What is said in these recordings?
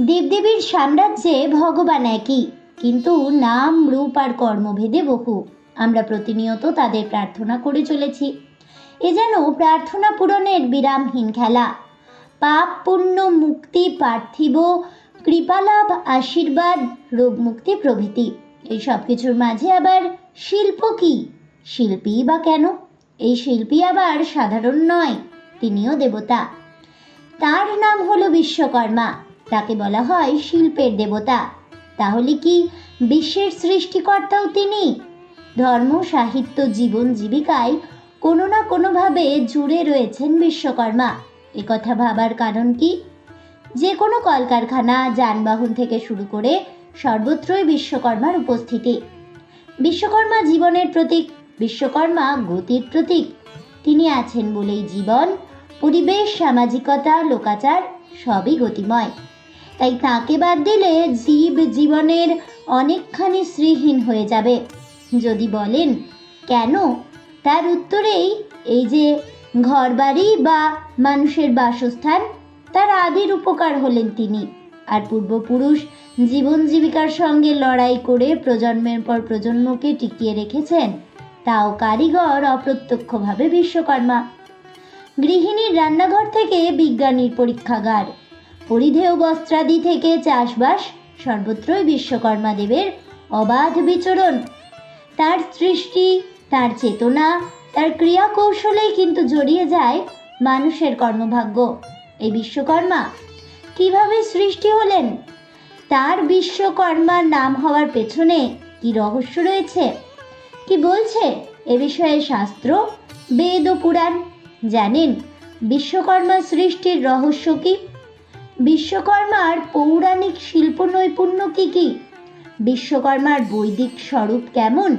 দেবদেবীর সাম্রাজ্যে ভগবান একই, কিন্তু নাম, রূপ আর কর্মভেদে বহু। আমরা প্রতিনিয়ত তাদের প্রার্থনা করে চলেছি। এ যেন প্রার্থনা পূরণের বিরামহীন খেলা। পাপ, পুণ্য, মুক্তি, পার্থিব, কৃপালাভ, আশীর্বাদ, রোগ মুক্তি প্রভৃতি। এই সব কিছুর মাঝে আবার শিল্প কি? শিল্পী বা কেন? এই শিল্পী আবার সাধারণ নয়, তিনিও দেবতা। তার নাম হলো বিশ্বকর্মা। তাকে বলা হয় শিল্পের দেবতা। তাহলে কি বিশ্বের সৃষ্টিকর্তাও তিনি? ধর্ম, সাহিত্য, জীবন, জীবিকায় কোনো না কোনোভাবে জুড়ে রয়েছেন বিশ্বকর্মা। একথা ভাবার কারণ কি? যে কোনো কলকারখানা, যানবাহন থেকে শুরু করে সর্বত্রই বিশ্বকর্মার উপস্থিতি। বিশ্বকর্মা জীবনের প্রতীক, বিশ্বকর্মা গতির প্রতীক। তিনি আছেন বলেই জীবন, পরিবেশ, সামাজিকতা, লোকাচার সবই গতিময়। তাই তাকে বাদ দিলে জীব জীবনের অনেকখানি শ্রীহীন হয়ে যাবে। যদি বলেন, কেন? তার উত্তরেই এই যে ঘরবাড়ি বা মানুষের বাসস্থান, তার আদির উপকার হলেন তিনি। আর পূর্বপুরুষ জীবন জীবিকার সঙ্গে লড়াই করে প্রজন্মের পর প্রজন্মকে টিকিয়ে রেখেছেন, তাও কারিগর অপ্রত্যক্ষভাবে বিশ্বকর্মা। গৃহিণীর রান্নাঘর থেকে বিজ্ঞানীর পরীক্ষাগার। পরিধেয় বস্ত্রাদি থেকে চাষবাস সর্বত্রই বিশ্বকর্মা দেবের অবাধ বিচরণ। তার সৃষ্টি, তার চেতনা, তার ক্রিয়া কৌশলেই কিন্তু জড়িয়ে যায় মানুষের কর্মভাগ্য। এই বিশ্বকর্মা কীভাবে সৃষ্টি হলেন? তার বিশ্বকর্মার নাম হওয়ার পেছনে কি রহস্য রয়েছে? কি বলছে? এ বিষয়ে শাস্ত্র, বেদ ও পুরাণ জানেন। বিশ্বকর্মা সৃষ্টির রহস্য কি? বিশ্বকর্মার পৌরাণিক শিল্প নৈপুণ্য কি কি? বিশ্বকর্মার বৈদিক স্বরূপ কেমন?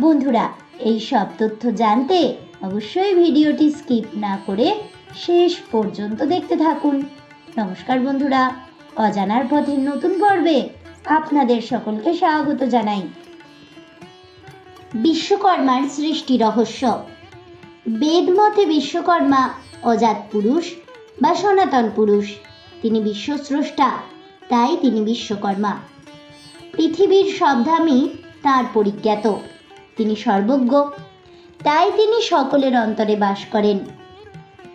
বন্ধুরা, এই সব তথ্য জানতে অবশ্যই ভিডিওটি স্কিপ না করে শেষ পর্যন্ত দেখতে থাকুন। নমস্কার বন্ধুরা, অজানার পথের নতুন পর্বে আপনাদের সকলকে স্বাগত জানাই। বিশ্বকর্মার সৃষ্টি রহস্য। বেদমতে বিশ্বকর্মা অজাত পুরুষ বা সনাতন পুরুষ। তিনি বিশ্বস্রষ্টা, তাই তিনি বিশ্বকর্মা। পৃথিবীর সব ধামই তাঁর পরিজ্ঞাত, তিনি সর্বজ্ঞ, তাই তিনি সকলের অন্তরে বাস করেন।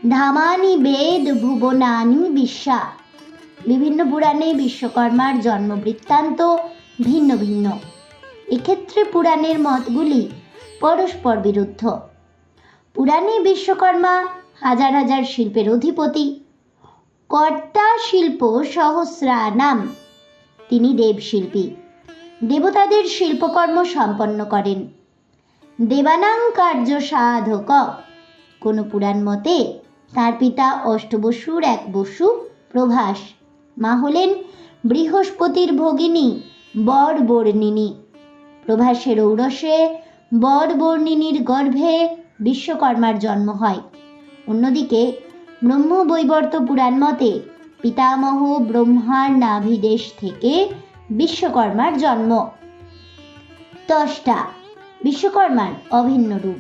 ধামানি বেদ ভুবনানি বিশ্বা। বিভিন্ন পুরাণে বিশ্বকর্মার জন্ম বৃত্তান্ত ভিন্ন ভিন্ন। এক্ষেত্রে পুরাণের মতগুলি পরস্পর বিরুদ্ধ। পুরাণে বিশ্বকর্মা হাজার হাজার শিল্পের অধিপতি কর্তা শিল্প সহস্রা নাম তিনি দেবশিল্পী। দেবতাদের শিল্পকর্ম সম্পন্ন করেন। দেবানাং কার্য সাধক। কোনো পুরাণ মতে তার পিতা অষ্টবসুর এক বসু প্রভাস। মা হলেন বৃহস্পতির ভগিনী বর বর্ণিনী প্রভাসের ঔরসে বর বর্ণিনীর গর্ভে বিশ্বকর্মার জন্ম হয়। অন্যদিকে ব্রহ্মবৈবর্ত পুরাণ মতে পিতামহ ব্রহ্মার নাভিদেশ থেকে বিশ্বকর্মার জন্ম। তষ্টা, বিশ্বকর্মার অভিন্ন রূপ।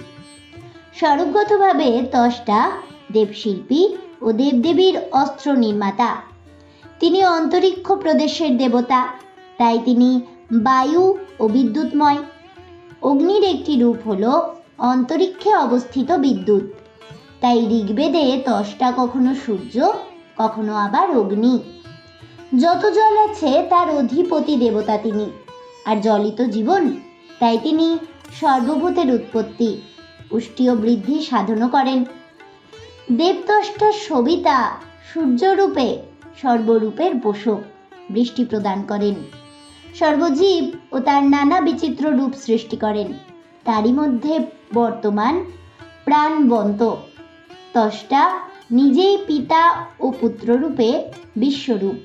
স্বরূপগতভাবে তষ্টা দেবশিল্পী ও দেবদেবীর অস্ত্র নির্মাতা। তিনি অন্তরিক্ষ প্রদেশের দেবতা, তাই তিনি বায়ু ও বিদ্যুৎময়। অগ্নির একটি রূপ হল অন্তরিক্ষে অবস্থিত বিদ্যুৎ। তাই ঋগ্বেদে তষ্টা কখনো সূর্য, কখনো আবার অগ্নি। যত জল আছে, তার অধিপতি দেবতা তিনি, আর জলিত জীবন, তাই তিনি সর্বভূতের উৎপত্তি, পুষ্টি ও বৃদ্ধি সাধনও করেন। দেবতষ্টার সবিতা সূর্যরূপে সর্বরূপের পোষক, বৃষ্টি প্রদান করেন। সর্বজীব ও তার নানা বিচিত্র রূপ সৃষ্টি করেন। তারই মধ্যে বর্তমান প্রাণবন্ত। তষ্টা নিজেই পিতা ও পুত্ররূপে বিশ্বরূপ।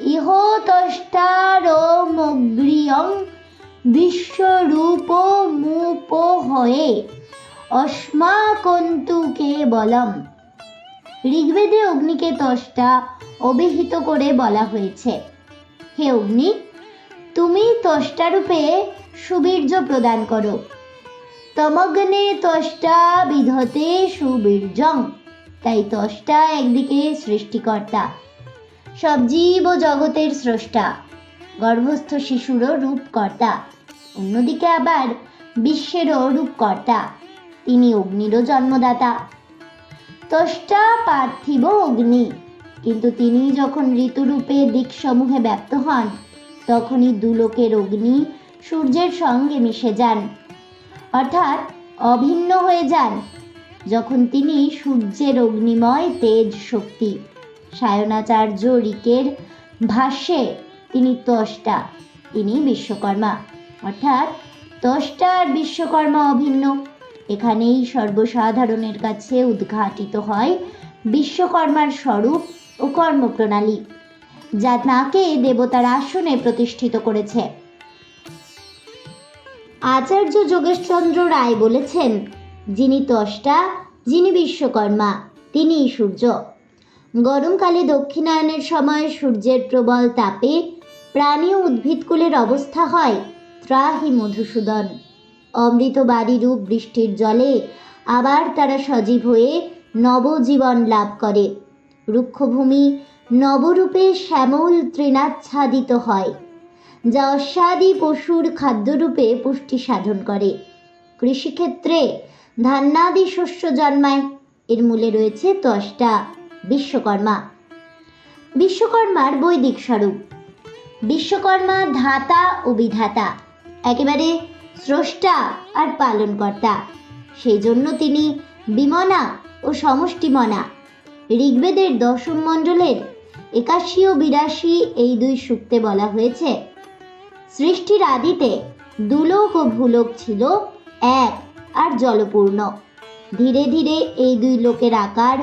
ইহ তষ্টারমগ্রিয়ং বিশ্বরূপ মুপ হয়ে অস্মাকন্তু কেবলম। ঋগ্বেদে অগ্নিকে তষ্টা অভিহিত করে বলা হয়েছে। হে অগ্নি, তুমি তষ্টারূপে সুবীর্য প্রদান করো। তমগ্নে তষ্টা বিধতে সুবীর্যং। তাই তষ্টা একদিকে সৃষ্টিকর্তা, সব জীব ও জগতের স্রষ্টা, গর্ভস্থ শিশুরও রূপকর্তা, অন্যদিকে আবার বিশ্বেরও রূপকর্তা, তিনি অগ্নিরও জন্মদাতা। ত্বষ্টা পার্থিব অগ্নি, কিন্তু তিনি যখন ঋতুরূপে দিকসমূহে ব্যপ্ত হন, তখনই দুলোকের অগ্নি সূর্যের সঙ্গে মিশে যান। অর্থাৎ অভিন্ন হয়ে যান যখন তিনি সূর্যের অগ্নিময় তেজ শক্তি, সায়নাচার্য ঋকের ভাষ্যে তিনি ত্বষ্টা তিনি বিশ্বকর্মা। অর্থাৎ ত্বষ্টা আর বিশ্বকর্মা অভিন্ন। এখানেই সর্বসাধারণের কাছে উদ্ঘাটিত হয় বিশ্বকর্মার স্বরূপ ও কর্মপ্রণালী, যা তাকে দেবতার আসনে প্রতিষ্ঠিত করেছে। আচার্য যোগেশচন্দ্র রায় বলেছেন, যিনি ত্বষ্টা যিনি বিশ্বকর্মা, তিনিই সূর্য। গরমকালে দক্ষিণায়নের সময় সূর্যের প্রবল তাপে প্রাণী ও উদ্ভিদকুলের অবস্থা হয় ত্রাহি মধুসূদন। অমৃত বাড়িরূপ বৃষ্টির জলে আবার তারা সজীব হয়ে নবজীবন লাভ করে। রুক্ষভূমি নবরূপে শ্যামল তৃণাচ্ছাদিত হয়। যা অস্বাদী পশুর খাদ্যরূপে পুষ্টি সাধন করে। কৃষিক্ষেত্রে ধান্যাদি শস্য জন্মায়। এর মূলে রয়েছে দশটা বিশ্বকর্মা। বিশ্বকর্মার বৈদিক স্বরূপ। বিশ্বকর্মা ধাতা ও বিধাতা, একেবারে স্রষ্টা আর পালনকর্তা। সেই জন্য তিনি বিমনা ও সমষ্টিমনা। ঋগ্বেদের দশম মণ্ডলের একাশি ও বিরাশি এই দুই সূক্তে বলা হয়েছে। সৃষ্টির আদিতে দুলোক ও ভূলোক ছিল এক আর জলপূর্ণ। ধীরে ধীরে এই দুই লোকের আকার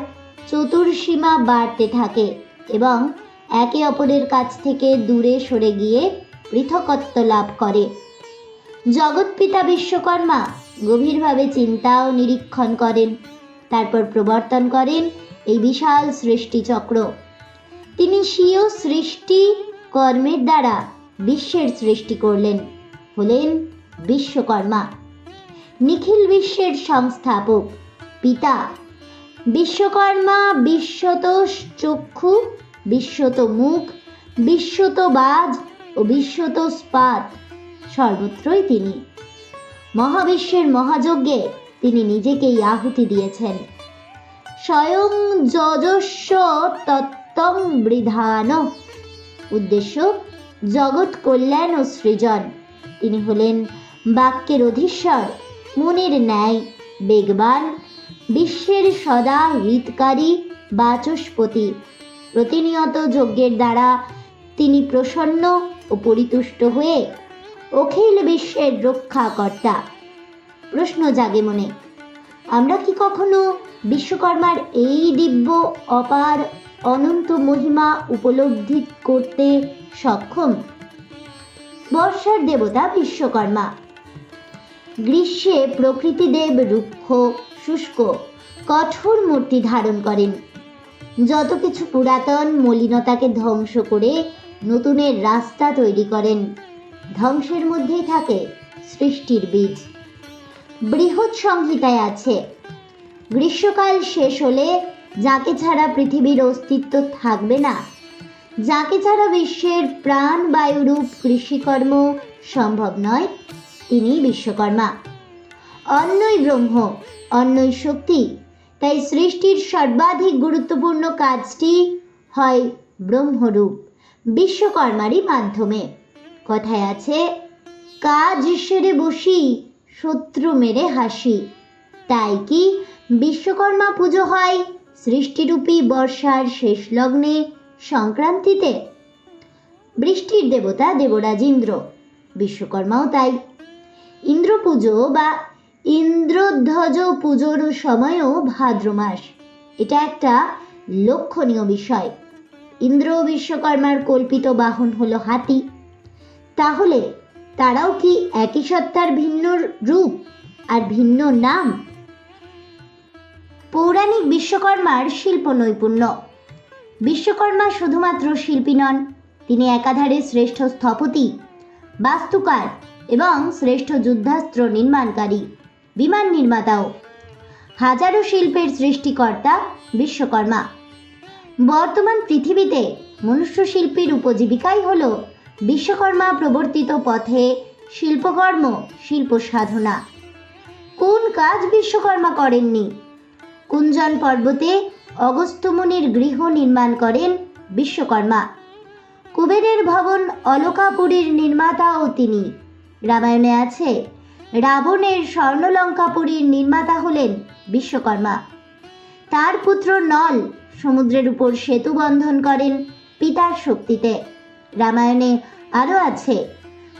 চতুর্সীমা বাড়তে থাকে এবং একে অপরের কাছ থেকে দূরে সরে গিয়ে পৃথকত্ব লাভ করে। জগৎপিতা বিশ্বকর্মা গভীরভাবে চিন্তা ও নিরীক্ষণ করেন, তারপর প্রবর্তন করেন এই বিশাল সৃষ্টিচক্র। তিনি স্বীয় সৃষ্টি কর্মের দ্বারা বিশ্বের সৃষ্টি করলেন হলেন বিশ্বকর্মা। নিখিল বিশ্বের সংস্থাপক, পিতা। বিশ্বকর্মা বিশ্বত চক্ষু, বিশ্বত মুখ, বিশ্বত বাজ ও বিশ্বত স্পাত, সর্বত্রই তিনি। মহাবিশ্বের মহাযজ্ঞে তিনি নিজেকেই আহুতি দিয়েছেন। স্বয়ং যজস্ব তত্ত্বং বৃধান। উদ্দেশ্য জগৎ কল্যাণ ও সৃজন। তিনি হলেন বাক্যের অধীশ্বর, মনের ন্যায় বেগবান, বিশ্বের সদা হিতকারী বাচস্পতি। প্রতিনিয়ত যজ্ঞের দ্বারা তিনি প্রসন্ন ও পরিতুষ্ট হয়ে অখিল বিশ্বের রক্ষাকর্তা। প্রশ্ন জাগে মনে, আমরা কি কখনো বিশ্বকর্মার এই দিব্য, অপার, অনন্ত মহিমা উপলব্ধি করতে সক্ষম। বর্ষার দেবতা বিশ্বকর্মা। গ্রীষ্মে প্রকৃতিদেব রুক্ষ, শুষ্ক, কঠোর মূর্তি ধারণ করেন। যত কিছু পুরাতন মলিনতাকে ধ্বংস করে নতুনের রাস্তা তৈরি করেন। ধ্বংসের মধ্যেই থাকে সৃষ্টির বীজ। বৃহৎ সংহিতায় আছে, গ্রীষ্মকাল শেষ হলে যাকে ছাড়া পৃথিবীর অস্তিত্ব থাকবে না। যাকে ছাড়া বিশ্বের প্রাণ বায়ুরূপ কৃষিকর্ম সম্ভব নয়, তিনি বিশ্বকর্মা। অন্যই ব্রহ্ম, অন্যই শক্তি, তাই সৃষ্টির সর্বাধিক গুরুত্বপূর্ণ কাজটি হয় ব্রহ্মরূপ, বিশ্বকর্মারই মাধ্যমে। কথায় আছে, কাজ সেরে বসি, শত্রু মেরে হাসি। তাই কি বিশ্বকর্মা পুজো হয় সৃষ্টিরূপী বর্ষার শেষ লগ্নে সংক্রান্তিতে। বৃষ্টির দেবতা দেবরাজ ইন্দ্র বিশ্বকর্মাও তাই। ইন্দ্র পুজো বা ইন্দ্রধ্বজ পুজোর সময়ও ভাদ্র মাস, এটা একটা লক্ষণীয় বিষয়। ইন্দ্র বিশ্বকর্মার কল্পিত বাহন হলো হাতি। তাহলে তারাও কি একই সত্তার ভিন্ন রূপ আর ভিন্ন নাম? পৌরাণিক বিশ্বকর্মার শিল্প নৈপুণ্য বিশ্বকর্মা শুধুমাত্র শিল্পী নন, তিনি একাধারে শ্রেষ্ঠ স্থপতি, বাস্তুকার এবং শ্রেষ্ঠ যুদ্ধাস্ত্র নির্মাণকারী, বিমান নির্মাতাও। হাজারো শিল্পের সৃষ্টিকর্তা বিশ্বকর্মা। বর্তমান পৃথিবীতে মনুষ্য শিল্পীর উপজীবিকাই হল বিশ্বকর্মা প্রবর্তিত পথে শিল্পকর্ম, শিল্প সাধনা। কোন কাজ বিশ্বকর্মা করেননি? কুঞ্জন পর্বতে অগস্ত্যমুনির গৃহ নির্মাণ করেন বিশ্বকর্মা। কুবেরের ভবন অলকাপুরীর নির্মাতাও তিনি। রামায়ণে আছে, রাবণের স্বর্ণলঙ্কাপুরীর নির্মাতা হলেন বিশ্বকর্মা। তার পুত্র নল সমুদ্রের উপর সেতু বন্ধন করেন পিতার শক্তিতে। রামায়ণে আরও আছে,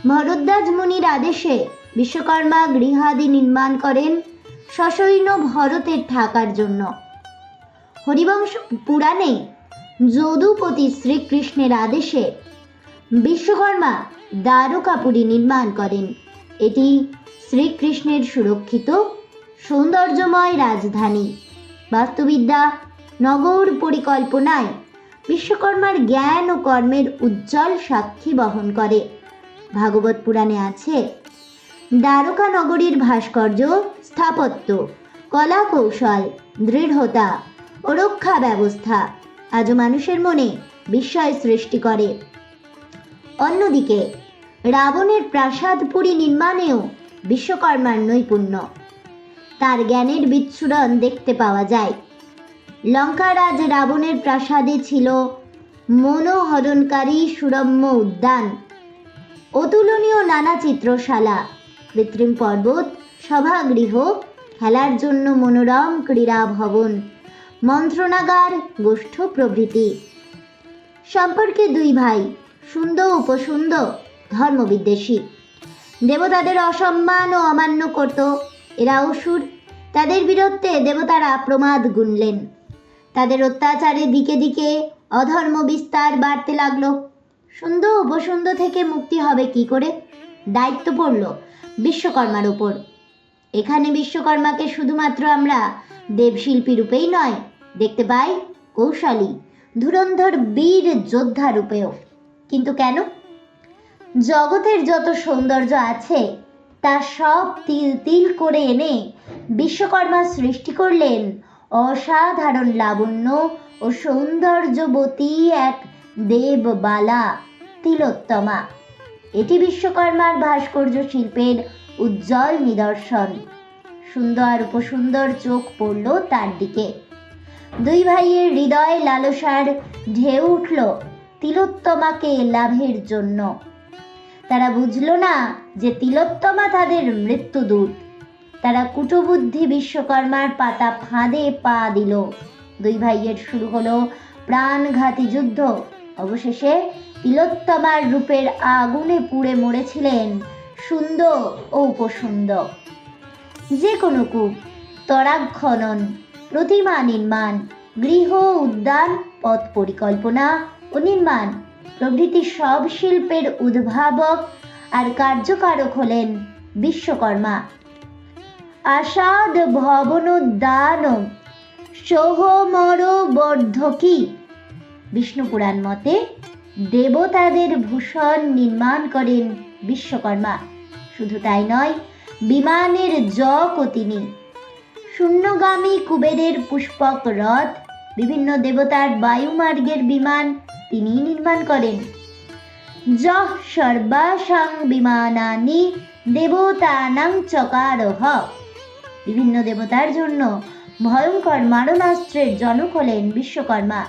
ভরদ্বাজ মুনির আদেশে বিশ্বকর্মা গৃহাদি নির্মাণ করেন সশৈন্য ভরতের থাকার জন্য। হরিবংশ পুরাণে যদুপতি শ্রীকৃষ্ণের আদেশে বিশ্বকর্মা দ্বারকাপুরী নির্মাণ করেন। এটি শ্রীকৃষ্ণের সুরক্ষিত সৌন্দর্যময় রাজধানী। বাস্তুবিদ্যা, নগর পরিকল্পনায় বিশ্বকর্মার জ্ঞান ও কর্মের উজ্জ্বল সাক্ষী বহন করে। ভাগবত পুরাণে আছে, দ্বারকা নগরীর ভাস্কর্য স্থাপত্য কলা কৌশল দৃঢ়তা ও রক্ষা ব্যবস্থা। আজও মানুষের মনে বিস্ময় সৃষ্টি করে। অন্যদিকে, রাবণের প্রাসাদ পুরী নির্মাণেও বিশ্বকর্মার নৈপুণ্য। তার জ্ঞানের বিচ্ছুরণ দেখতে পাওয়া যায়। লঙ্কারাজ রাবণের প্রাসাদে ছিল মনোহরণকারী সুরম্য উদ্যান। অতুলনীয় নানা চিত্রশালা, কৃত্রিম পর্বত, সভাগৃহ, খেলার জন্য মনোরম ক্রীড়া ভবন। মন্ত্রণাগার, গোষ্ঠ প্রভৃতি। সম্পর্কে দুই ভাই সুন্দর উপসুন্দ, ধর্মবিদ্বেষী। দেবতাদের অসম্মান ও অমান্য করত, এরা অসুর। তাদের বিরুদ্ধে দেবতারা প্রমাদ গুনলেন। তাদের অত্যাচারে দিকে দিকে অধর্ম বিস্তার বাড়তে লাগল। সুন্দর উপসুন্দ থেকে মুক্তি হবে কি করে? দায়িত্ব পড়ল বিশ্বকর্মার উপর। এখানে বিশ্বকর্মাকে শুধুমাত্র আমরা দেবশিল্পী রূপেই নয় দেখতে পাই কৌশলী, ধুরন্ধর বীর যোদ্ধা রূপেও। কিন্তু কেন? জগতের যত সৌন্দর্য আছে, তা সব তিল তিল করে এনে বিশ্বকর্মা সৃষ্টি করলেন অসাধারণ লাবণ্য ও সৌন্দর্যবতী এক দেববালা তিলোত্তমা। এটি বিশ্বকর্মার ভাস্কর্য শিল্পের উজ্জ্বল নিদর্শন। সুন্দর উপসুন্দর চোখ পড়ল তার দিকে। দুই ভাইয়ের হৃদয় লালসার ঢেউ উঠল তিলোত্তমাকে লাভের জন্য। তারা বুঝল না যে তিলোত্তমা তাদের মৃত্যুদূত। তারা কুটবুদ্ধি বিশ্বকর্মার পাতা ফাঁদে পা দিল। দুই ভাইয়ের শুরু হলো প্রাণঘাতী যুদ্ধ। অবশেষে তিলোত্তমার রূপের আগুনে পুড়ে মরেছিলেন সুন্দর ও উপসুন্দর। যে কোনো কূপ, তরাগ খনন প্রতিমা নির্মাণ, গৃহ উদ্যান, পথ পরিকল্পনা ও নির্মাণ। প্রভৃতি সব শিল্পের উদ্ভাবক আর কার্যকারক হলেন বিশ্বকর্মা। আষাঢ় ভবনোদ্যান সোহমর বর্ধকী বিষ্ণু পুরাণ মতে দেবতাদের ভূষণ নির্মাণ করেন বিশ্বকর্মা। শুধু তাই নয়, বিমানের জকও তিনি। শূন্যগামী কুবেরের পুষ্পক রথ বিভিন্ন দেবতার বায়ুমার্গের বিমান তিনি নির্মাণ করেন। যহ সর্বাসাং বিমানানি দেবতানাং চকারহ। বিভিন্ন দেবতার জন্য ভয়ঙ্কর মারণাস্ত্রের জনক হলেন বিশ্বকর্মা।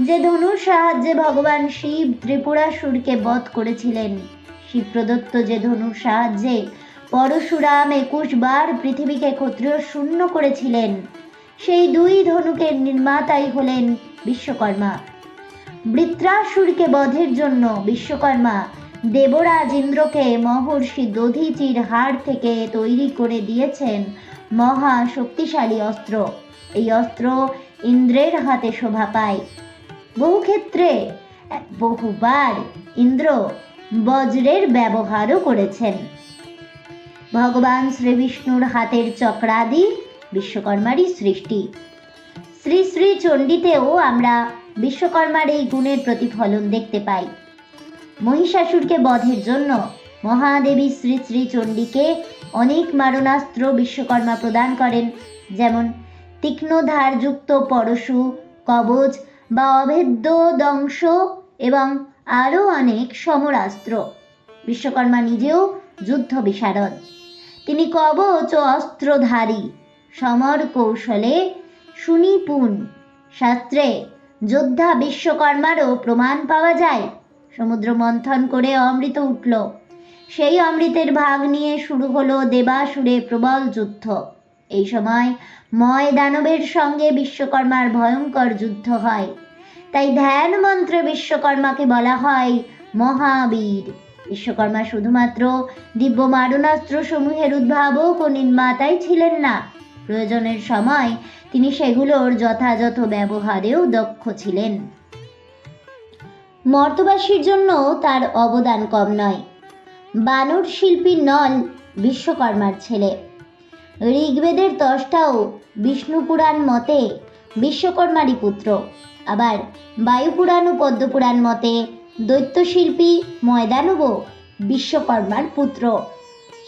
যে ধনুর সাহায্যে ভগবান শিব ত্রিপুরাসুরকে বধ করেছিলেন শিব প্রদত্ত যে ধনুর সাহায্যে পরশুরাম একুশ বার পৃথিবীকে ক্ষত্রিয় শূন্য করেছিলেন। সেই দুই ধনুকের নির্মাতাই হলেন বিশ্বকর্মা। বৃত্রাসুরকে বধের জন্য বিশ্বকর্মা দেবরাজ ইন্দ্রকে মহর্ষি দধিচির হাড় থেকে তৈরি করে দিয়েছেন মহা শক্তিশালী অস্ত্র। এই অস্ত্র ইন্দ্রের হাতে শোভা পায়। বহু ক্ষেত্রে, বহুবার ইন্দ্র বজ্রের ব্যবহারও করেছেন। ভগবান শ্রীবিষ্ণুর হাতের চক্রাদি বিশ্বকর্মারই সৃষ্টি। শ্রী শ্রী চণ্ডীতেও আমরা বিশ্বকর্মার এই গুণের প্রতিফলন দেখতে পাই। মহিষাসুরকে বধের জন্য মহাদেবী শ্রী শ্রী চণ্ডীকে অনেক মারণাস্ত্র বিশ্বকর্মা প্রদান করেন, যেমন তীক্ষ্ণ ধারযুক্ত পরশু কবচ বা অভেদ্য দংশ এবং আরও অনেক সমরাস্ত্র। বিশ্বকর্মা নিজেও যুদ্ধ বিশারদ তিনি কবচ ও অস্ত্রধারী। সমর কৌশলে সুনিপুণ। শাস্ত্রে যোদ্ধা বিশ্বকর্মারও প্রমাণ পাওয়া যায়। সমুদ্র মন্থন করে অমৃত উঠল। সেই অমৃতের ভাগ নিয়ে শুরু হলো দেবাসুরে প্রবল যুদ্ধ। এই সময় ময় দানবের সঙ্গে বিশ্বকর্মার ভয়ঙ্কর যুদ্ধ হয়। তাই ধ্যান মন্ত্রে বিশ্বকর্মাকে বলা হয় মহাবীর। বিশ্বকর্মা শুধুমাত্র দিব্য মারণাস্ত্র সমূহের উদ্ভাবক ও নির্মাতাই ছিলেন না। প্রয়োজনের সময় তিনি সেগুলোর যথাযথ ব্যবহারেও দক্ষ ছিলেন। মর্তবাসীর জন্য তার অবদান কম নয়। বানর শিল্পী নল বিশ্বকর্মার ছেলে। ঋগ্বেদের তষ্টাও বিষ্ণুপুরাণ মতে বিশ্বকর্মারই পুত্র। আবার বায়ুপুরাণ ও পদ্মপুরাণ মতে দৈত্যশিল্পী ময়দানবও বিশ্বকর্মার পুত্র।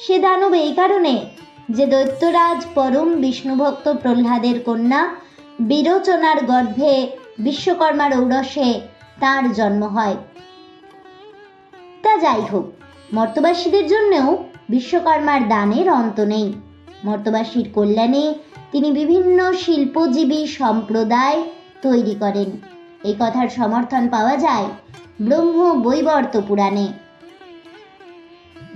সে দানব এই কারণে যে দৈত্যরাজ পরম বিষ্ণুভক্ত প্রহ্লাদের কন্যা বিরোচনার গর্ভে বিশ্বকর্মার ঔরসে তার জন্ম হয়। তা যাই হোক, মর্তবাসীদের জন্যও বিশ্বকর্মার দানের অন্ত নেই। মর্তবাসীর কল্যাণে তিনি বিভিন্ন শিল্পজীবী সম্প্রদায় তৈরি করেন। এই কথার সমর্থন পাওয়া যায় ব্রহ্ম বৈবর্ত পুরাণে।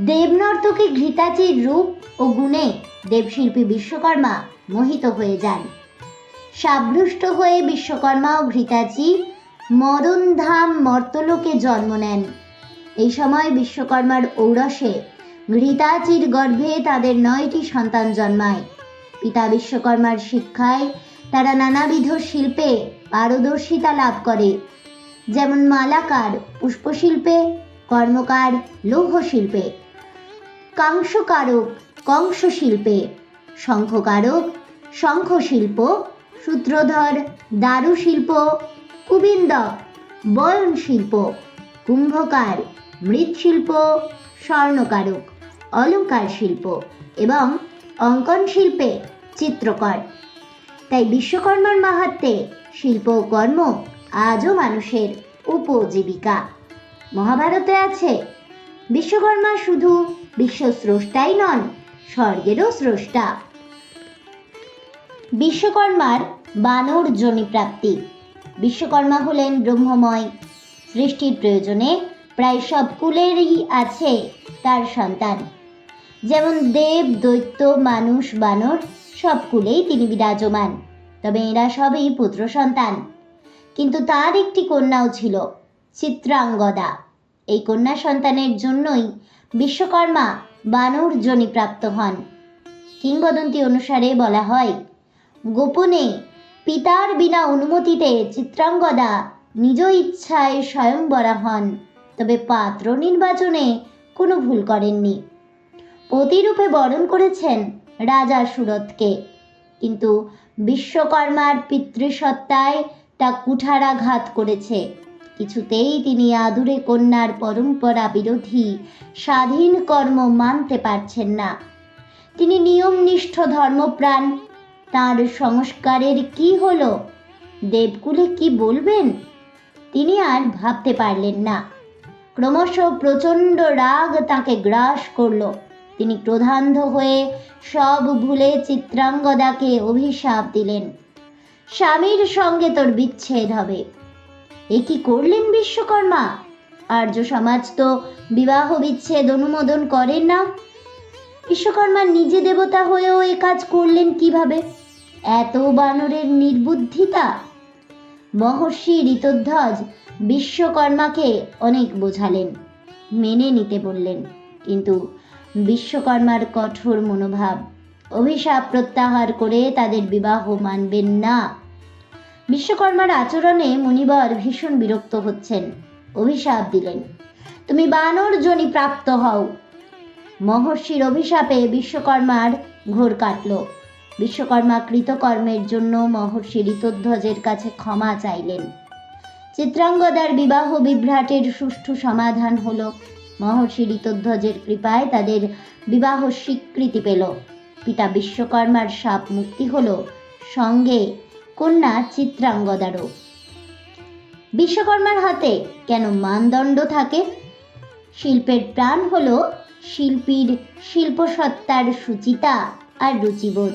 দেবনর্তকী ঘৃতাচির রূপ ও গুণে দেবশিল্পী বিশ্বকর্মা মোহিত হয়ে যান। সাবৃষ্ট হয়ে বিশ্বকর্মা ও ঘৃতাচি মদনধাম মর্তলোকে জন্ম নেন। এই সময় বিশ্বকর্মার ঔরসে ঘৃতাচির গর্ভে তাদের নয়টি সন্তান জন্মায়। পিতা বিশ্বকর্মার শিক্ষায় তারা নানাবিধ শিল্পে পারদর্শিতা লাভ করে। যেমন মালাকার, পুষ্পশিল্পে, কর্মকার লৌহ শিল্পে কাংসকারক কংস শিল্পে শঙ্খকারক শঙ্খ শিল্প সূত্রধর দারু শিল্প কুবিন্দক বয়ন শিল্প কুম্ভকার, মৃৎশিল্প, স্বর্ণকারক অলঙ্কার শিল্প এবং অঙ্কন শিল্পে চিত্রকর। তাই বিশ্বকর্মার মাহাত্মে শিল্প কর্ম আজও মানুষের উপজীবিকা। মহাভারতে আছে, বিশ্বকর্মা শুধু বিশ্ব স্রষ্টাই নন, স্বর্গেরও স্রষ্টা। বিশ্বকর্মার বানর জনি প্রাপ্তি। বিশ্বকর্মা হলেন ব্রহ্মময়, সৃষ্টির প্রয়োজনে প্রায় সব কুলেরই আছে তার সন্তান। যেমন দেব, দৈত্য, মানুষ, বানর, সব কুলেই তিনি বিরাজমান। তবে এরা সবই পুত্র সন্তান। কিন্তু তার একটি কন্যাও ছিল, চিত্রাঙ্গদা। এই কন্যা সন্তানের জন্যই বিশ্বকর্মা বানর জনি প্রাপ্ত হন। কিংবদন্তি অনুসারে বলা হয়, গোপনে পিতার বিনা অনুমতিতে চিত্রাঙ্গদা নিজ ইচ্ছায় স্বয়ংবরা হন, তবে পাত্র নির্বাচনে কোনো ভুল করেননি। পতিরূপে বরণ করেছেন রাজা সুরতকে, কিন্তু বিশ্বকর্মার পিতৃসত্তায় তা কুঠারাঘাত করেছে। কিছুতেই তিনি আদুরে কন্যার পরম্পরা বিরোধী, স্বাধীন কর্ম মানতে পারছেন না। তিনি নিয়মনিষ্ঠ ধর্মপ্রাণ। তার সংস্কারের কি হলো? দেবকুলে কি বলবেন? তিনি আর ভাবতে পারলেন না। ক্রমশ প্রচণ্ড রাগ তাকে গ্রাস করল। তিনি ক্রোধান্ধ হয়ে সব ভুলে চিত্রাঙ্গদাকে অভিশাপ দিলেন। স্বামীর সঙ্গে তোর বিচ্ছেদ হবে। এ কি করলেন বিশ্বকর্মা? আর্য সমাজ তো বিবাহ বিচ্ছেদ অনুমোদন করেন না। বিশ্বকর্মা নিজে দেবতা হয়েও এ কাজ করলেন কীভাবে? এত বানরের নির্বুদ্ধিতা। মহর্ষি ঋতধ্বজ বিশ্বকর্মাকে অনেক বোঝালেন, মেনে নিতে বললেন। কিন্তু বিশ্বকর্মার কঠোর মনোভাব অভিশাপ প্রত্যাহার করে তাদের বিবাহ মানবেন না। বিশ্বকর্মার আচরণে মুনিবর ভীষণ বিরক্ত হচ্ছেন। অভিশাপ দিলেন, তুমি বানর জনি প্রাপ্ত হও। মহর্ষির অভিশাপে বিশ্বকর্মার ঘোর কাটল। বিশ্বকর্মা কৃতকর্মের জন্য মহর্ষি ঋতধ্বজের কাছে ক্ষমা চাইলেন। চিত্রাঙ্গদার বিবাহ বিভ্রাটের সুষ্ঠু সমাধান হলো। মহর্ষি ঋতধ্বজের কৃপায় তাদের বিবাহ স্বীকৃতি পেল। পিতা বিশ্বকর্মার সাপ মুক্তি হলো সঙ্গে কন্যা চিত্রাঙ্গদারও। বিশ্বকর্মার হাতে কেন মানদণ্ড থাকে? শিল্পের প্রাণ হলো শিল্পীর শিল্পসত্তার সুচিতা আর রুচিবোধ।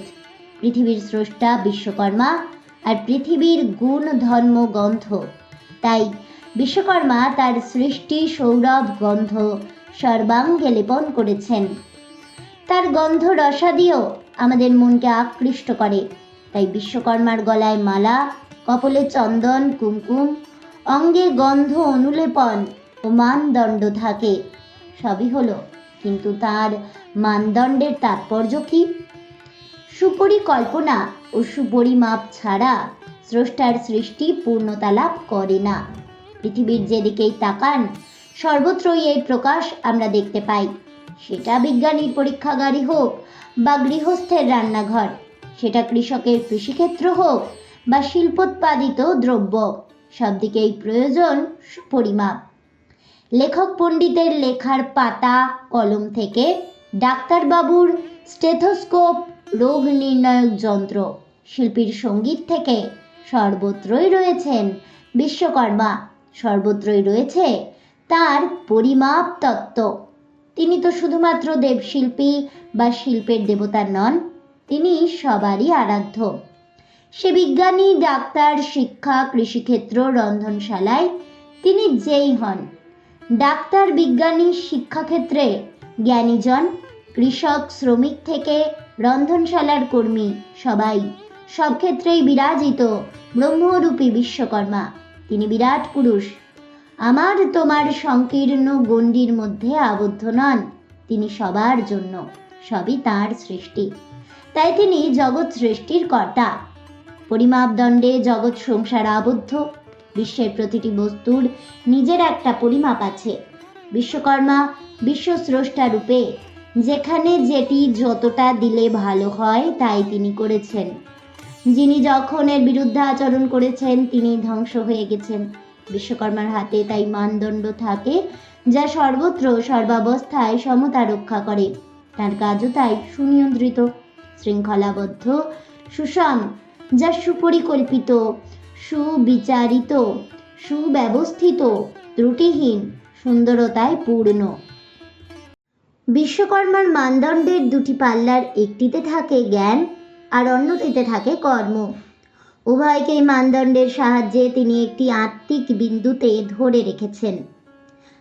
পৃথিবীর স্রষ্টা বিশ্বকর্মা আর পৃথিবীর গুণ, ধর্ম, গন্ধ। তাই বিশ্বকর্মা তার সৃষ্টি, সৌরভ, গন্ধ সর্বাঙ্গে লেপন করেছেন। তার গন্ধ রসাদিও আমাদের মনকে আকৃষ্ট করে। তাই বিশ্বকর্মার গলায় মালা, কপলে চন্দন, কুমকুম, অঙ্গে গন্ধ, অনুলেপন ও মানদণ্ড থাকে। সবই হলো, কিন্তু তার মানদণ্ডের তাৎপর্য কি? সুপরিকল্পনা ও সুপরিমাপ ছাড়া স্রষ্টার সৃষ্টি পূর্ণতা লাভ করে না। পৃথিবীর যেদিকেই তাকান, সর্বত্রই এই প্রকাশ আমরা দেখতে পাই। সেটা বিজ্ঞানীর পরীক্ষাগারই হোক বা গৃহস্থের রান্নাঘর, সেটা কৃষকের কৃষিক্ষেত্র হোক বা শিল্পোৎপাদিত দ্রব্য সব দিকেই প্রয়োজন সুপরিমাপ লেখক পণ্ডিতের লেখার পাতা, কলম থেকে ডাক্তারবাবুর স্টেথোস্কোপ, রোগ নির্ণায়ক যন্ত্র, শিল্পীর সংগীত থেকে সর্বত্রই রয়েছেন বিশ্বকর্মা, সর্বত্রই রয়েছে তার পরিমাপ তত্ত্ব। তিনি তো শুধুমাত্র দেবশিল্পী বা শিল্পের দেবতা নন, তিনি সবারই আরাধ্য। সে বিজ্ঞানী, ডাক্তার শিক্ষা কৃষিক্ষেত্র, রন্ধনশালায় তিনি যেই হন। ডাক্তার, বিজ্ঞানী, শিক্ষাক্ষেত্রে জ্ঞানীজন, কৃষক, শ্রমিক থেকে রন্ধনশালার কর্মী সবাই। সব ক্ষেত্রেই বিরাজিত ব্রহ্মরূপী বিশ্বকর্মা। তিনি বিরাট পুরুষ। আমার তোমার সংকীর্ণ গণ্ডির মধ্যে আবদ্ধ নন। তিনি সবার জন্য সবই তার সৃষ্টি। তাই তিনি জগৎ সৃষ্টির কর্তা। পরিমাপদণ্ডে জগৎ সংসার আবদ্ধ। বিশ্বের প্রতিটি বস্তুর নিজের একটা পরিমাপ আছে। বিশ্বকর্মা বিশ্ব স্রষ্টা রূপে, যেখানে যেটি যতটা দিলে ভালো হয় তাই তিনি করেছেন। যিনি যখন এর বিরুদ্ধে আচরণ করেছেন, তিনি ধ্বংস হয়ে গেছেন। বিশ্বকর্মার হাতে তাই মানদণ্ড থাকে, যা সর্বত্র, সর্বাবস্থায় সমতা রক্ষা করে। তার কাজও তাই সুনিয়ন্ত্রিত, শৃঙ্খলাবদ্ধ, সুষম, যা সুপরিকল্পিত, সুবিচারিত, সুব্যবস্থিত, ত্রুটিহীন, সুন্দরতায় পূর্ণ। বিশ্বকর্মার মানদণ্ডের দুটি পাল্লার একটিতে থাকে জ্ঞান আর অন্যটিতে থাকে কর্ম। উভয়কেই মানদণ্ডের সাহায্যে তিনি একটি আত্মিক বিন্দুতে ধরে রেখেছেন।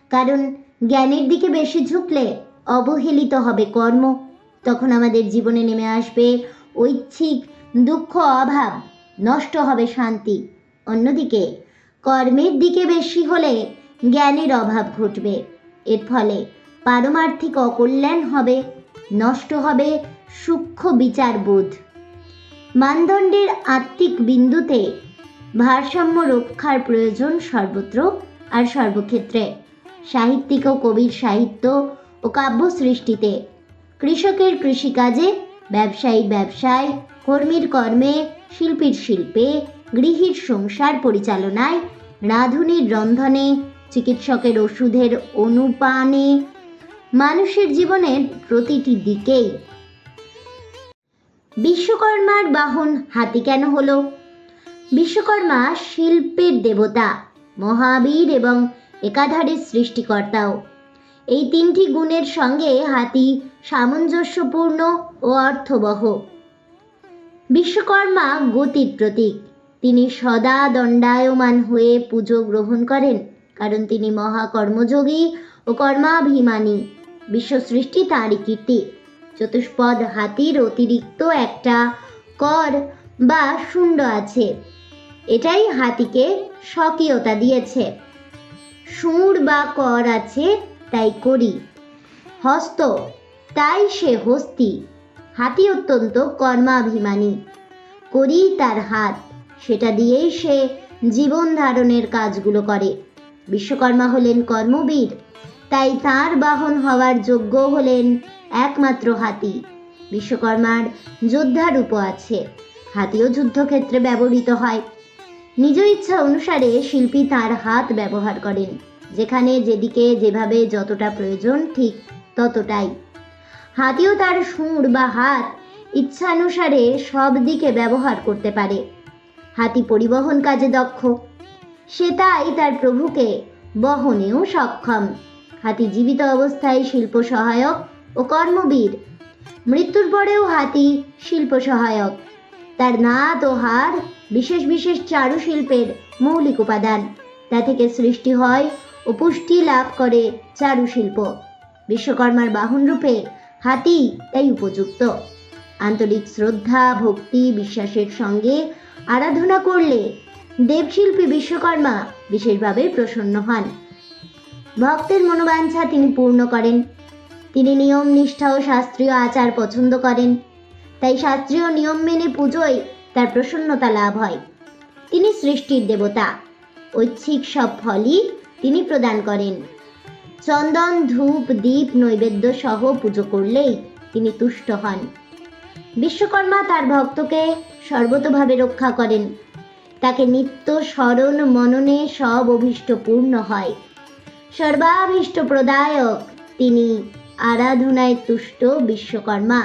কারণ জ্ঞানের দিকে বেশি ঝুঁকলে অবহেলিত হবে কর্ম। তখন আমাদের জীবনে নেমে আসবে ঐচ্ছিক দুঃখ, অভাব, নষ্ট হবে শান্তি। অন্যদিকে কর্মের দিকে বেশি হলে জ্ঞানের অভাব ঘটবে। এর ফলে পারমার্থিক অকল্যাণ হবে, নষ্ট হবে সূক্ষ্ম বিচারবোধ। মানদণ্ডের আত্মিক বিন্দুতে ভারসাম্য রক্ষার প্রয়োজন সর্বত্র আর সর্বক্ষেত্রে। সাহিত্যিক ও কবির সাহিত্য ও কাব্য সৃষ্টিতে কৃষকের কৃষিকাজে ব্যবসায়ী ব্যবসায়, কর্মীর কর্মে, শিল্পীর শিল্পে, গৃহীর সংসার পরিচালনায়, রাঁধুনির রন্ধনে, চিকিৎসকের ওষুধের অনুপানে, মানুষের জীবনের প্রতিটি দিকেই বিশ্বকর্মার বাহন হাতি কেন হলো? বিশ্বকর্মা শিল্পের দেবতা, মহাবীর এবং একাধারের সৃষ্টিকর্তাও। এই তিনটি গুণের সঙ্গে হাতি সামঞ্জস্যপূর্ণ ও অর্থবহ। বিশ্বকর্মা গতির প্রতীক। তিনি সদা দণ্ডায়মান হয়ে পুজো গ্রহণ করেন, কারণ তিনি মহাকর্মযোগী ও কর্মাভিমানী। বিশ্ব সৃষ্টি তাঁরই কীর্তি। চতুষ্পদ হাতির অতিরিক্ত একটা কর বা শুণ্ড আছে। এটাই হাতিকে স্বকীয়তা দিয়েছে। সুর বা কর আছে, তাই করি। হস্ত, তাই সে হস্তি। হাতি অত্যন্ত কর্মাভিমানী। করি তার হাত, সেটা দিয়েই সে জীবন ধারণের কাজগুলো করে। বিশ্বকর্মা হলেন কর্মবীর, তাই তার বাহন হওয়ার যোগ্য হলেন একমাত্র হাতি। বিশ্বকর্মার যোদ্ধারূপ আছে। হাতিও যুদ্ধক্ষেত্রে ব্যবহৃত হয়। নিজ ইচ্ছা অনুসারে শিল্পী তার হাত ব্যবহার করেন, যেখানে যেদিকে যেভাবে যতটা প্রয়োজন ঠিক ততটাই। হাতিও তার সুর বা হাত ইচ্ছানুসারে সব দিকে ব্যবহার করতে পারে। হাতি পরিবহন কাজে দক্ষ। সে তাই তার প্রভুকে বহনেও সক্ষম। হাতি জীবিত অবস্থায় শিল্প সহায়ক ও কর্মবীর। মৃত্যুর পরেও হাতি শিল্প সহায়ক তার নাত ও হার বিশেষ বিশেষ চারুশিল্পের মৌলিক উপাদান। তা থেকে সৃষ্টি হয় ও পুষ্টি লাভ করে চারুশিল্প। বিশ্বকর্মার বাহন রূপে হাতি তাই উপযুক্ত। আন্তরিক শ্রদ্ধা, ভক্তি, বিশ্বাসের সঙ্গে আরাধনা করলে দেবশিল্পী বিশ্বকর্মা বিশেষভাবে প্রসন্ন হন। ভক্তের মনোবাঞ্ছা তিনি পূর্ণ করেন। তিনি নিয়ম, নিষ্ঠা ও শাস্ত্রীয় আচার পছন্দ করেন। তাই শাস্ত্রীয় নিয়ম মেনে পুজোয় তার প্রসন্নতা লাভ হয়। তিনি সৃষ্টির দেবতা। ঐচ্ছিক সব ফলই তিনি প্রদান করেন। চন্দন, ধূপ, দীপ, নৈবেদ্য সহ পুজো করলেই তিনি তুষ্ট হন। বিশ্বকর্মা তার ভক্তকে সর্বতভাবে রক্ষা করেন। তাকে নিত্য স্মরণ, মননে সব অভীষ্ট পূর্ণ হয়। সর্বাভীষ্ট প্রদায়ক তিনি আরাধনায় তুষ্ট বিশ্বকর্মা।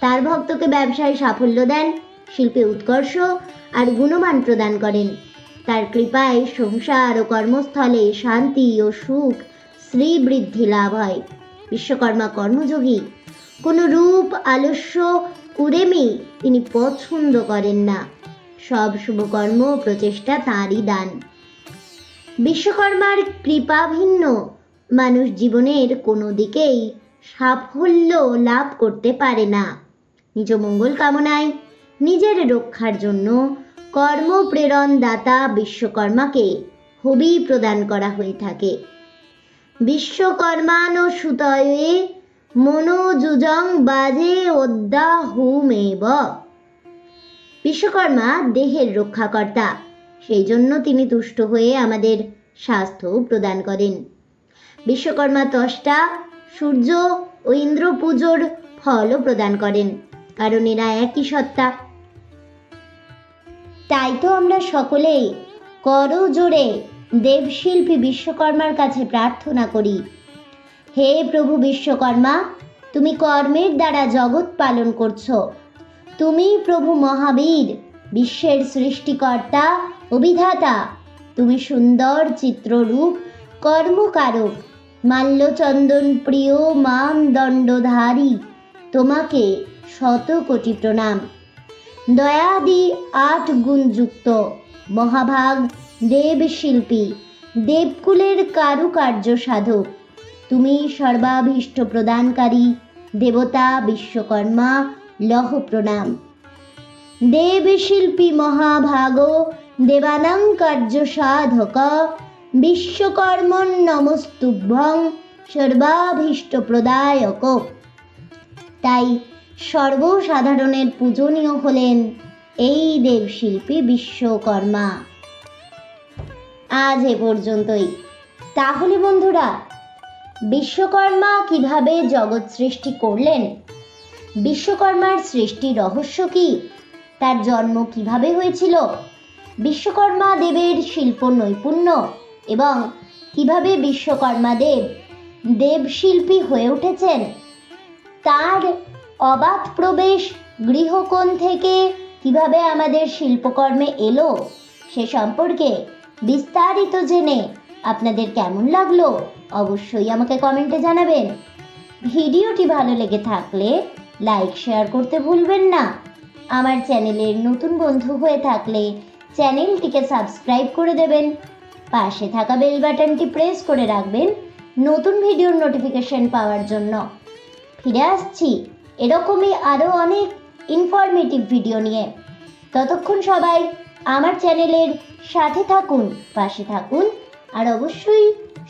তার ভক্তকে ব্যবসায় সাফল্য দেন, শিল্পে উৎকর্ষ আর গুণমান প্রদান করেন। তার কৃপায় সংসার ও কর্মস্থলে শান্তি ও সুখ শ্রীবৃদ্ধি লাভ হয়। বিশ্বকর্মা কর্মযোগী। কোনো রূপ, আলস্য কুড়েমি তিনি পছন্দ করেন না। সব শুভকর্ম প্রচেষ্টা তাঁরই দান। বিশ্বকর্মার কৃপাভিন্ন মানুষ জীবনের কোনো দিকেই সাফল্য লাভ করতে পারে না। নিজ মঙ্গল কামনায় নিজের রক্ষার জন্য কর্মপ্রেরণ দাতা বিশ্বকর্মাকে হবি প্রদান করা হয়ে থাকে। বিশ্বকর্মানো সুতয়ে মনোযুজং বাজে অদ্যা হুমেব বিশ্বকর্মা দেহের রক্ষাকর্তা, সেই জন্য তিনি তুষ্ট হয়ে আমাদের স্বাস্থ্য প্রদান করেন। বিশ্বকর্মা ত্বষ্টা, সূর্য ও ইন্দ্র পুজোর ফলও প্রদান করেন, কারণ এরা একই সত্তা। তাই তো আমরা সকলেই করো জোরে দেবশিল্পী বিশ্বকর্মার কাছে প্রার্থনা করি। হে প্রভু বিশ্বকর্মা, তুমি কর্মের দ্বারা জগৎ পালন করছ। তুমি প্রভু মহাবীর, বিশ্বের সৃষ্টিকর্তা, অভিধাতা। তুমি সুন্দর চিত্ররূপ, কর্মকারক। মাল্যচন্দন প্রিয় মানদণ্ডধারী তোমাকে শত কোটি প্রণাম। দয়াদি আট গুণযুক্ত মহাভাগ দেবশিল্পী দেবকুলের কারুকার্য সাধক। তুমি সর্বাভীষ্ট প্রদানকারী, দেবতা বিশ্বকর্মা, লহ প্রণাম। দেবশিল্পী মহাভাগ দেবানাং কার্য সাধক বিশ্বকর্মণ নমস্তুভ্যং সর্বাভীষ্ট প্রদায়ক তাই সর্বসাধারণের পূজনীয় হলেন এই দেবশিল্পী বিশ্বকর্মা। আজ এ পর্যন্তই। তাহলে বন্ধুরা, বিশ্বকর্মা কীভাবে জগৎ সৃষ্টি করলেন? বিশ্বকর্মার সৃষ্টি রহস্য কি? তার জন্ম কীভাবে হয়েছিল? বিশ্বকর্মা দেবের শিল্প নৈপুণ্য এবং কীভাবে বিশ্বকর্মা দেব দেবশিল্পী হয়ে উঠেছেন, তার অবাধ প্রবেশ গৃহকোণ থেকে কীভাবে আমাদের শিল্পকর্মে এলো, সে সম্পর্কে বিস্তারিত জেনে আপনাদের কেমন লাগল অবশ্যই আমাকে কমেন্টে জানাবেন। ভিডিওটি ভালো লেগে থাকলে লাইক, শেয়ার করতে ভুলবেন না। আমার চ্যানেলের নতুন বন্ধু হয়ে থাকলে চ্যানেলটিকে সাবস্ক্রাইব করে দেবেন। পাশে থাকা বেল বাটনটি প্রেস করে রাখবেন নতুন ভিডিওর নোটিফিকেশন পাওয়ার জন্য। ফিরে আসছি এরকমই আরও অনেক ইনফরমেটিভ ভিডিও নিয়ে। ততক্ষণ সবাই আমার চ্যানেলের সাথে থাকুন, পাশে থাকুন, আর অবশ্যই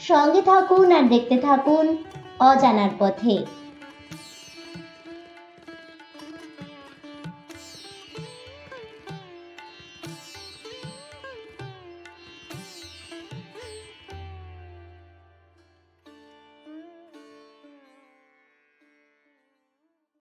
সঙ্গে থাকুন আর দেখতে থাকুন অজানার পথে।